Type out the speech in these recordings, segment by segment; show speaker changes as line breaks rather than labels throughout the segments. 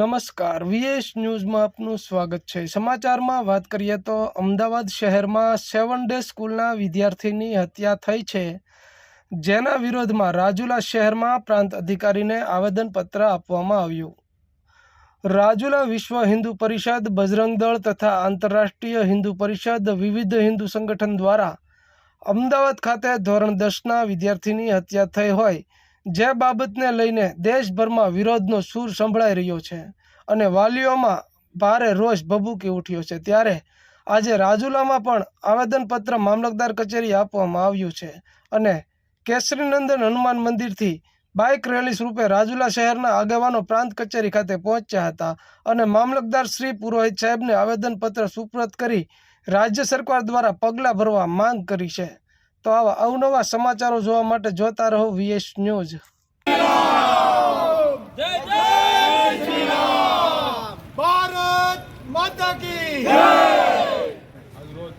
નમસ્કાર. વીએસ ન્યૂઝમાં આપનું સ્વાગત છે. સમાચારમાં વાત કરીએ તો અમદાવાદ શહેરમાં સેવન ડે સ્કૂલના વિદ્યાર્થીની હત્યા થઈ છે. જેના વિરોધમાં રાજુલા શહેરમાં પ્રાંત અધિકારીને આવેદનપત્ર આપવામાં આવ્યું. રાજુલા વિશ્વ હિન્દુ પરિષદ, બજરંગ દળ તથા આંતરરાષ્ટ્રીય હિન્દુ પરિષદ વિવિધ હિન્દુ સંગઠન દ્વારા અમદાવાદ ખાતે ધોરણ દસના વિદ્યાર્થીની હત્યા થઈ હોય જે બાબતને લઈને દેશભરમાં વિરોધનો સૂર સંભળાઈ રહ્યો છે અને વાલીઓમાં ભારે રોષ ભભૂકી ઉઠ્યો છે. ત્યારે આજે રાજુલામાં પણ આવેદનપત્ર મામલતદાર કચેરી આપવામાં આવ્યું છે અને કેસરીનંદન હનુમાન મંદિરથી બાઇક રેલી સ્વરૂપે રાજુલા શહેરના આગેવાનો પ્રાંત કચેરી ખાતે પહોંચ્યા હતા અને મામલતદાર શ્રી પુરોહિત સાહેબને આવેદનપત્ર સુપ્રત કરી રાજ્ય સરકાર દ્વારા પગલાં ભરવા માંગ કરી છે. તો આવા અવનવા સમાચારો જોવા માટે જોતા રહો વીએસ ન્યૂઝ.
ભારત માતા કી
આજરોજ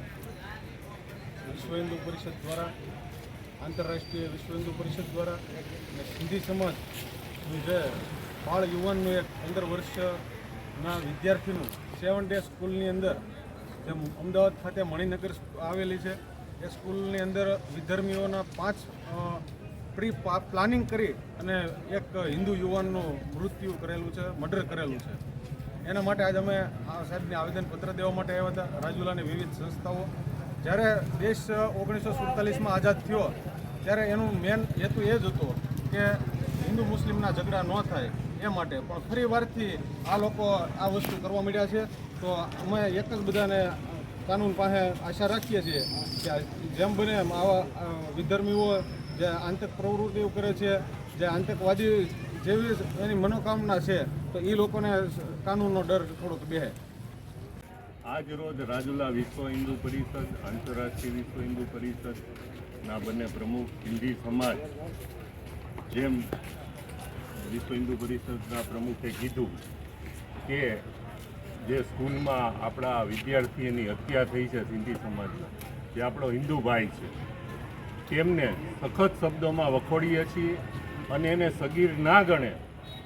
વિશ્વ હિન્દુ પરિષદ દ્વારા આંતરરાષ્ટ્રીય વિશ્વ હિન્દુ પરિષદ દ્વારા અને સિંધી સમાજનું જે બાળ યુવાનનું એક પંદર વર્ષના વિદ્યાર્થીનું સેવન ડે સ્કૂલની અંદર જે અમદાવાદ ખાતે મણિનગર આવેલી છે એ સ્કૂલની અંદર વિધર્મીઓના પાંચ પ્રી પ્લાનિંગ કરી અને એક હિન્દુ યુવાનનું મૃત્યુ કરેલું છે, મર્ડર કરેલું છે. એના માટે આજે અમે આ સાહેબને આવેદનપત્ર દેવા માટે આવ્યા હતા, રાજુલાની વિવિધ સંસ્થાઓ. જ્યારે દેશ ઓગણીસો સુડતાલીસમાં આઝાદ થયો, ત્યારે એનું મેન હેતુ એ જ હતો કે હિન્દુ મુસ્લિમના ઝઘડા ન થાય એ માટે. પણ ફરી વારથી આ લોકો આ વસ્તુ કરવા માંડ્યા છે. તો અમે એક જ બધાને કાનૂન પાસે આશા રાખીએ છીએ કે જેમ બને એમ આવા વિધર્મીઓ જે આંતક પ્રવૃત્તિઓ કરે છે, જે આતંકવાદી જેવી એની મનોકામના છે, તો એ લોકોને કાનૂનનો ડર થોડોક બેહે.
આજ રોજ રાજુલા વિશ્વ હિન્દુ પરિષદ, આંતરરાષ્ટ્રીય વિશ્વ હિન્દુ પરિષદના બંને પ્રમુખ હિન્દી સમાજ જેમ વિશ્વ હિન્દુ પરિષદના પ્રમુખે કીધું કે જે સ્કૂલમાં આપણા વિદ્યાર્થીની હત્યા થઈ છે સિંધી સમાજમાં જે આપણો હિન્દુ ભાઈ છે તેમને સખત શબ્દોમાં વખોડીએ છીએ અને એને સગીર ના ગણે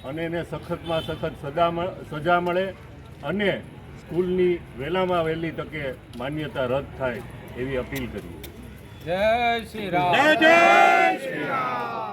અને એને સખતમાં સખત સદા સજા મળે અને સ્કૂલની વહેલામાં વહેલી તકે માન્યતા રદ થાય એવી અપીલ કરીએ.
જય શ્રી રામ.